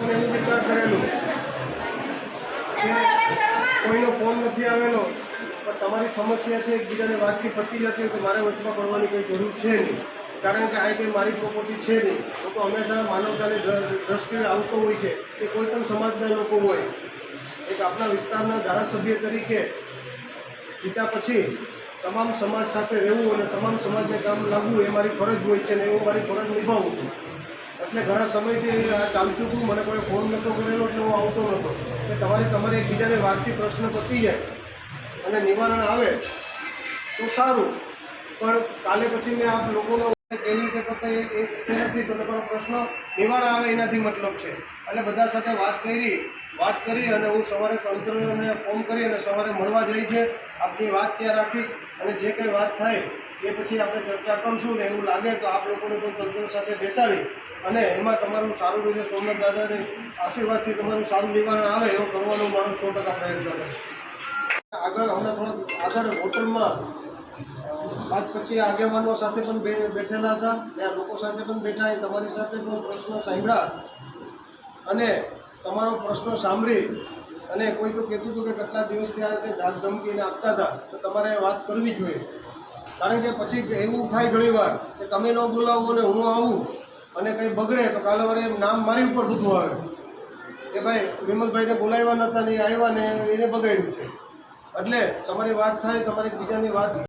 પણ એવું વિચાર કરેલો. કે કોઈનો ફોન નથી આવેલો પણ તમારી સમસ્યા છે એકબીજાને વાતથી પતી જતી હોય તો મારે વચમાં પડવાની કંઈ જરૂર છે નહીં. કારણ કે આ કંઈ મારી પ્રોપર્ટી છે નહીં. લોકો હંમેશા માનવતાની દ્રષ્ટિએ આવતો હોય છે. કે કોઈ પણ સમાજના લોકો હોય. એક આપણા વિસ્તારના ધારાસભ્ય તરીકે જીતા પછી તમામ સમાજ સાથે રહેવું અને તમામ સમાજને કામ લાગવું એ મારી ફરજ હોય છે ને હું મારી ફરજ નિભાવું છું. એટલે ઘણા સમયથી આ ચાલતું હતું, મને કોઈ ફોન નહોતો કરેલો એટલે હું આવતો નહોતો એટલે તમારે તમારે એકબીજાને વાતથી પ્રશ્ન પતી જાય અને નિવારણ આવે તો સારું. પણ કાલે પછી મેં આપ લોકોનો કેવી રીતે પતાય એ તો તમારો પ્રશ્ન નિવારણ આવે, એનાથી મતલબ છે. એટલે બધા સાથે વાત કરી વાત કરી અને હું સવારે તંત્રને ફોન કરી અને સવારે મળવા જઈ છે. આપની વાત ત્યાં રાખીશ અને જે કંઈ વાત થાય, એ પછી આપણે ચર્ચા કરશું ને એવું લાગે તો આપ લોકોને પણ તંત્ર સાથે બેસાડી અને એમાં તમારું સારું રીતે સોમનાથ દાદાને આશીર્વાદથી તમારું સારું નિવારણ આવે એવું કરવાનો મારો સો ટકા પ્રયત્ન કરીશ. આગળ, હમણાં થોડાક આગળ હોટલમાં આજ પછી આગેવાનો સાથે પણ બેઠેલા હતા. ત્યાં લોકો સાથે પણ બેઠા. એ તમારી સાથે પણ પ્રશ્નો સાંભળ્યા. અને તમારો પ્રશ્ન સાંભળી અને કોઈ તો કહેતું હતું કે કેટલા દિવસથી આ રીતે ધાક ધમકીને આપતા હતા. તો તમારે વાત કરવી જોઈએ. કારણ કે પછી એવું થાય ઘણીવાર કે તમે ન બોલાવો ને હું આવું અને કંઈ બગડે તો કાલે વારે નામ મારી ઉપર બધું આવે. કે ભાઈ, વિમલભાઈને બોલાવ્યા નહોતા ને આવ્યા ને એને બગાડ્યું છે. એટલે તમારી વાત થાય, તમારી બીજાની વાત